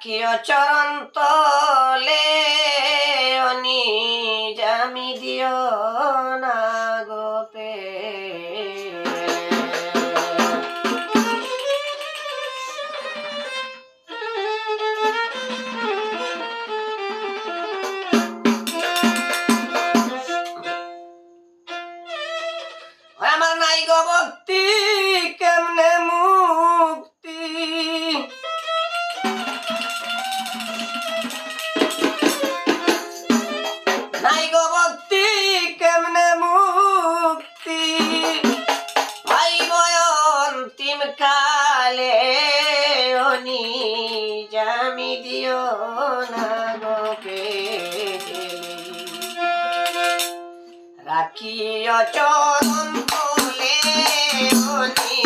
ডাকিও চরণ অনি জামি দিও না আমার নাই গো নাই গো ভক্তি, কেমনে মুক্তি? ভাই অন্তিম কালে অনি জামি দিও না গোকে রাখিও চরণ তোলে অনি